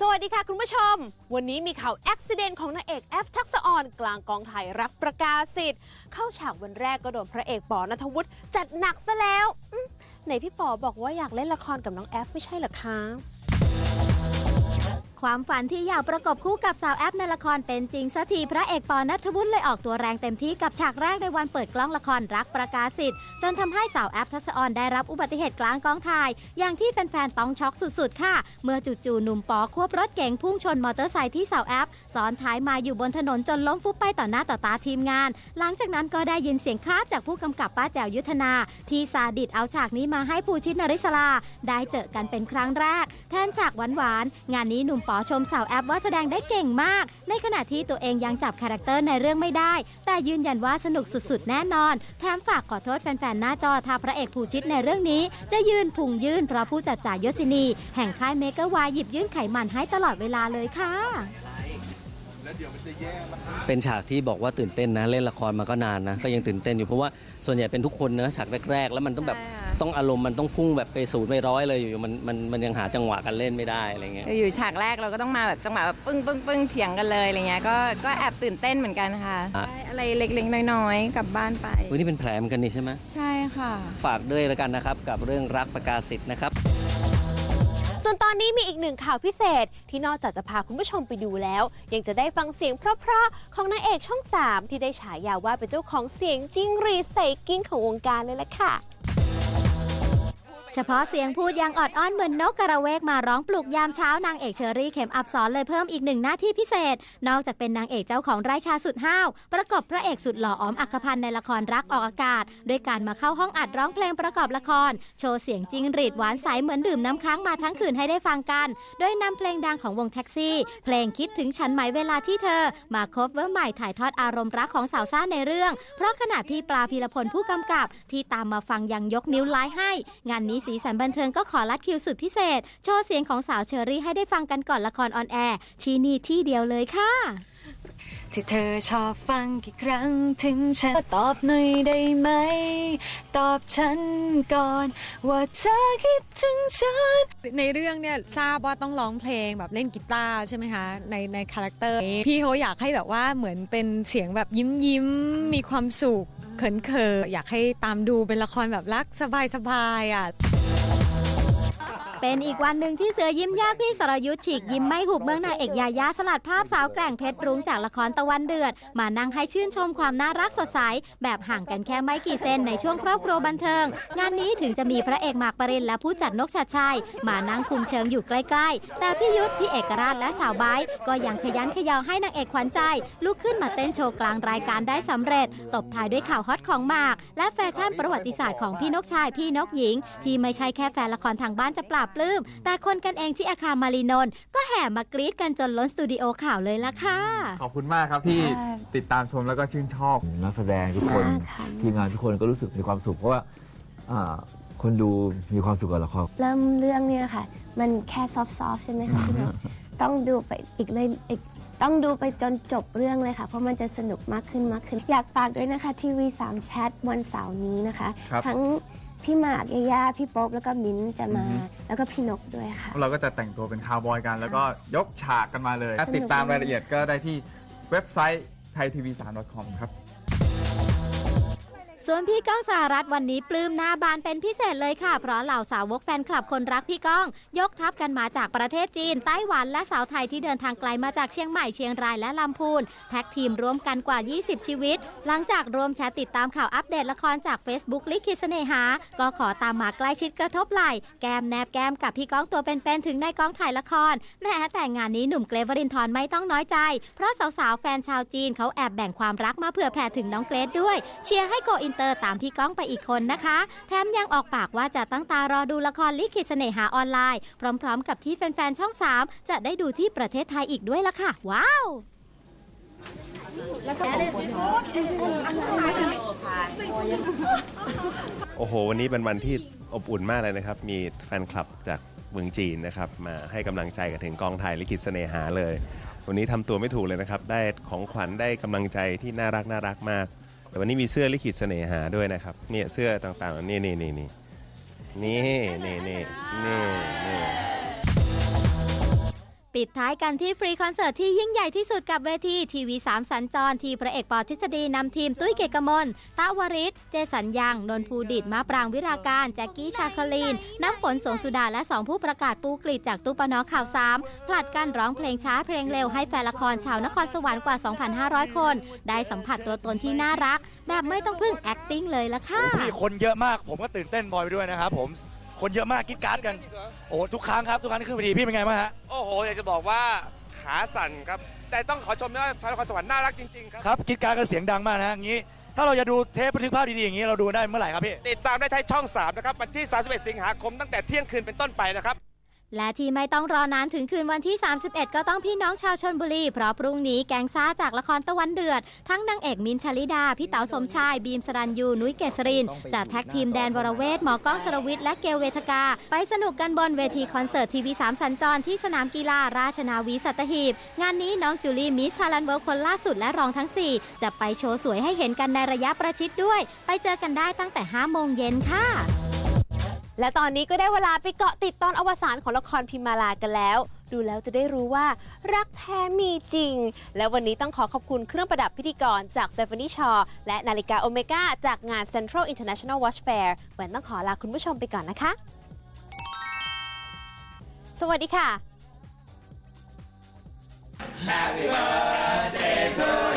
สวัสดีค่ะคุณผู้ชม วันนี้มีข่าวอุบิเหตุของนางเอกแอฟทักษะออนกลางกองถ่ายรักประกาศสิทธิ์ เข้าฉากวันแรกก็โดนพระเอกปอนัทวุฒิจัดหนักซะแล้วไหนพี่ปอบอกว่าอยากเล่นละครกับน้องแอฟไม่ใช่เหรอคะ ความฝันที่อยากประกบคู่กับสาวแอปในละครเป็นจริงสักทีพระเอกปอนัทวุฒิเลยออกตัวแรงเต็มที่กับฉากแรกในวันเปิดกล้องละครรักประกาศสิทธิ์จนทำให้สาวแอปทักษะออนได้รับอุบัติเหตุกลางกองถ่าย อย่างที่แฟนๆต้องช็อกสุดๆ ค่ะ เมื่อจู่ๆหนุ่มปอควบรถเก๋งพุ่งชนมอเตอร์ไซค์ที่สาวแอปซ้อนท้ายมาอยู่บนถนนจนล้มฟุบไปต่อหน้าต่อตาทีมงาน หลังจากนั้นก็ได้ยินเสียงคลาดจากผู้กำกับป้าแจวยุทธนา ที่ซาดิสเอาฉากนี้มาให้ภูชิตนริศลาได้เจอกันเป็นครั้งแรกแทนฉากหวานๆงานนี้หนุ่มปอชมสาวแอปว่าแสดงได้เก่งมาก ในขณะที่ตัวเองยังจับคาแรคเตอร์ในเรื่องไม่ได้ แต่ยืนยันว่าสนุกสุดๆ แน่นอน แถมฝากขอโทษแฟนๆ หน้าจอถ้าพระเอกผู้ชิดในเรื่องนี้ จะยืนพุงยื่นเพราะผู้จัดจ่ายยศินี แห่งค่ายเมกะวายหยิบยื่นไขมันให้ตลอดเวลาเลยค่ะ เป็นฉากที่บอกว่าตื่นเต้นนะเล่นละครมาก็นานนะก็ยังตื่นเต้นอยู่เพราะว่าส่วนใหญ่เป็นทุกคนเนอะฉากแรก ๆ แล้วมันต้องแบบใช่ค่ะ ต้องอารมณ์มันต้องพุ่งแบบไปศูนย์ไปร้อยเลยอยู่ๆมันมันมันยังหาจังหวะกันเล่นไม่ได้อะไรเงี้ยอยู่ฉากแรกเราก็ต้องมาแบบจังหวะแบบปึ้งปึ้งปึ้งเถียงกันเลยอะไรเงี้ยก็ก็แอบตื่นเต้นเหมือนกันค่ะอะได้อะไรเล็กๆน้อยๆกลับบ้านไป วันนี้เป็นแผลเหมือนกันนี่ใช่ไหมใช่ค่ะ ฝากด้วยแล้วกันนะครับกับเรื่องรักประกาศสิทธิ์นะครับ ส่วนตอนนี้มีอีกหนึ่งข่าวพิเศษ ที่นอกจากจะพาคุณผู้ชมไปดูแล้ว ยังจะได้ฟังเสียงเพราะๆของนางเอกช่อง 3 ที่ได้ฉายาว่าเป็นเจ้าของเสียงจิ้งหรีดใส่กิ้งของวงการเลยล่ะค่ะ เฉพาะเสียงพูดยังออดอ้อนเหมือนนกกระเวกมาร้องปลุกยามเช้านางเอกเชอรี่เข็มอับสอนเลยเพิ่มอีกหนึ่งหน้าที่พิเศษ นอกจากเป็นนางเอกเจ้าของไร่ชาสุดห้าว ประกอบพระเอกสุดหล่อออมอัคพันธ์ในละครรักออกอากาศ ด้วยการมาเข้าห้องอัดร้องเพลงประกอบละคร โชว์เสียงจริงรีดหวานใสเหมือนดื่มน้ำค้างมาทั้งคืนให้ได้ฟังกัน โดยนำเพลงดังของวงแท็กซี่ เพลงคิดถึงฉันไหมเวลาที่เธอ มาคบเวอร์ใหม่ถ่ายทอดอารมณ์รักของสาวซ่าในเรื่อง เพราะขณะพี่ปลาพีรพลผู้กำกับ ที่ตามมาฟังยังยกนิ้วไลค์ให้ งานนี้สีสันบันเทิงก็ขอรัดคิวสุดพิเศษ โชว์เสียงของสาวเชอรี่ให้ได้ฟังกันก่อนละครออนแอร์ที่นี่ที่เดียวเลยค่ะ ที่เธอชอบฟังกี่ครั้งถึงฉันตอบหน่อยได้ไหม ตอบฉันก่อน ว่าเธอคิดถึงฉัน ในเรื่องเนี่ยทราบว่าต้องร้องเพลงแบบเล่นกีตาร์ใช่ไหมคะในในคาแรคเตอร์พี่เขาอยากให้แบบว่าเหมือนเป็นเสียงแบบยิ้มยิ้มมีความสุขเขินเขินอยากให้ตามดูเป็นละครแบบรักสบายสบายอะ เป็นอีกวันหนึ่งที่เสือยิ้มยากพี่สรยุทธ์ฉีกยิ้มไม่หุบเมืองนางเอกยายาสลัดภาพสาวแกร่งเพชรรุ้งจากละครตะวันเดือด มานั่งให้ชื่นชมความน่ารักสดใส แบบห่างกันแค่ไม่กี่เซนในช่วงครอบครัวบันเทิง งานนี้ถึงจะมีพระเอกหมากปรินและผู้จัดนกชัดชัยมานั่งคุมเชิงอยู่ใกล้ๆ แต่พี่ยุทธพี่เอกราชและสาวไบก็ยังขยันขยอให้นางเอกขวัญใจ ลุกขึ้นมาเต้นโชว์กลางรายการได้สำเร็จ ตบท้ายด้วยข่าวฮอตของหมาก และแฟชั่นประวัติศาสตร์ของพี่นกชายพี่นกหญิง ที่ไม่ใช่แค่แฟนละครทางบ้านจะปราบปลื้ม แต่คนกันเองที่อาคารมารีนนท์ก็แห่มากรี๊ดกันจนล้นสตูดิโอข่าวเลยล่ะค่ะ ขอบคุณมากครับที่ติดตามชมแล้วก็ชื่นชอบนักแสดงทุกคนมากค่ะทีมงานทุกคนก็รู้สึกมีความสุขเพราะว่าอ่าคนดูมีความสุขกับละครเริ่มเรื่องเนี่ยค่ะ มันแค่ซอฟต์ๆใช่ไหมคะพี่นกต้องดูไปอีกเลยอีกต้องดูไปจนจบเรื่องเลยค่ะ เพราะมันจะสนุกมากขึ้นมากขึ้น อยากฝากด้วยนะคะทีวีสามแชทวันเสาร์นี้นะคะครับทั้ง พี่หมากยาย่าพี่โป๊ปแล้วก็มิ้นท์จะมา อือฮึ แล้วก็พี่นกด้วยค่ะ เราก็จะแต่งตัวเป็นคาวบอยกัน แล้วก็ยกฉากกันมาเลย ติดตามรายละเอียดก็ได้ที่เว็บไซต์ thaitv3.com ครับ ส่วนพี่ก้องสหรัฐวันนี้ปลื้มหน้าบานเป็นพิเศษเลยค่ะ เพราะเหล่าสาวกแฟนคลับคนรักพี่ก้อง ยกทัพกันมาจากประเทศจีน ไต้หวันและสาวไทยที่เดินทางไกลมาจากเชียงใหม่เชียงรายและลำพูน แท็กทีมร่วมกันกว่า 20 ชีวิต หลังจากรวมแชทติดตามข่าวอัปเดตละครจาก Facebook ลิขิตเสน่หา ก็ขอตามมาใกล้ชิดกระทบไหล่แก้มแนบแก้มกับพี่ก้องตัวเป็นๆถึงในกองถ่ายละครแม้แต่งานนี้หนุ่มเกรฟวรินทร์ไม่ต้องน้อยใจ เพราะสาวๆแฟนชาวจีนเขาแอบแบ่งความรักมาเผื่อแผ่ถึงน้องเกรซด้วย เชียร์ให้โกอินเตอร์ตามพี่ก้องไปอีกคนนะคะ แถมยังออกปากว่าจะตั้งตารอดูละครลิขิตเสน่หาออนไลน์ พร้อมๆ กับที่แฟนๆ ช่อง 3 จะได้ดูที่ประเทศไทยอีกด้วยละค่ะ ว้าวโอ้โห วันนี้เป็นวันที่อบอุ่นมากเลยนะครับ มีแฟนคลับจากเมืองจีนนะครับ มาให้กำลังใจกันถึงกองถ่ายลิขิตเสน่หาเลย วันนี้ทำตัวไม่ถูกเลยนะครับ ได้ของขวัญได้กำลังใจที่น่ารักน่ารักมาก แต่วันนี้มีเสื้อลิขิตเสน่หาด้วยนะครับเนี่ยเสื้อต่างๆ นี่นี่นี่นี่นี่นี่นี่นี่นี่ ปิดท้ายกันที่ฟรีคอนเสิร์ตที่ยิ่งใหญ่ที่สุดกับเวทีทีวีสามสัญจรที่พระเอกปอทฤษฎีนำทีมตุ้ยเกยรตกมลตะวริศเจสัญญังนนภูดิตมาปรางวิราการ แจ็กกี้ชาคลีน น้ำฝนสงสุดาและสองผู้ประกาศปูกรีดจากตู้ปนอข่าวสามผลัดกันร้องเพลงช้าเพลงเร็วให้แฟนละครชาวนครสวรรค์กว่า 2,500 คน ได้สัมผัสตัวตนที่น่ารัก แบบไม่ต้องพึ่ง acting เลยละค่ะ พี่คนเยอะมากผมก็ตื่นเต้นบอยไปด้วยนะครับผม คนเยอะมากกรีดกราร์ดกัน โอ้ทุกครั้งครับทุกครั้งที่ขึ้นเวทีพี่เป็นไงบ้างฮะ โอ้โหอยากจะบอกว่าขาสั่นครับ แต่ต้องขอชมนะว่าชาวนครสวรรค์น่ารักจริงๆครับ ครับกรีดกราร์ดกันเสียงดังมากนะฮะอย่างนี้ ถ้าเราจะดูเทปบันทึกภาพดีๆอย่างนี้เราดูได้เมื่อไหร่ครับพี่ ติดตามได้ที่ช่อง 3 นะครับ วันที่ 31 สิงหาคมตั้งแต่เที่ยงคืนเป็นต้นไปนะครับ และที่ไม่ต้องรอนานถึงคืนวันที่ 31 ก็ต้องพี่น้องชาวชนบุรี เพราะพรุ่งนี้แกงซ่าจากละครตะวันเดือด ทั้งนางเอกมินชลิดา พี่เต๋าสมชาย บีมสรัญยู นุ้ยเกษริน จากแท็กทีมแดนวรเวทหมอก้องสรวิทย์และเกลเวทกา ไปสนุกกันบนเวทีคอนเสิร์ตทีวีสามสัญจรที่สนามกีฬาราชนาวีสัตหีบ งานนี้น้องจูลี่มิสฮาลันเวิลด์คนล่าสุดและรองทั้ง 4 จะไปโชว์สวยให้เห็นกันในระยะประชิดด้วย ไปเจอกันได้ตั้งแต่5โมงเย็นค่ะ และตอนนี้ก็ได้เวลาไปเกาะติดตอนอวสานของละครพิมมาลากันแล้ว ดูแล้วจะได้รู้ว่ารักแท้มีจริง และวันนี้ต้องขอขอบคุณเครื่องประดับพิธีกรจากเซฟ a นีชอและนาฬิกาโอเมก้าจากงาน Central International Watch Fair แหวนต้องขอลาคุณผู้ชมไปก่อนนะคะ สวัสดีค่ะ Happy birthday to you.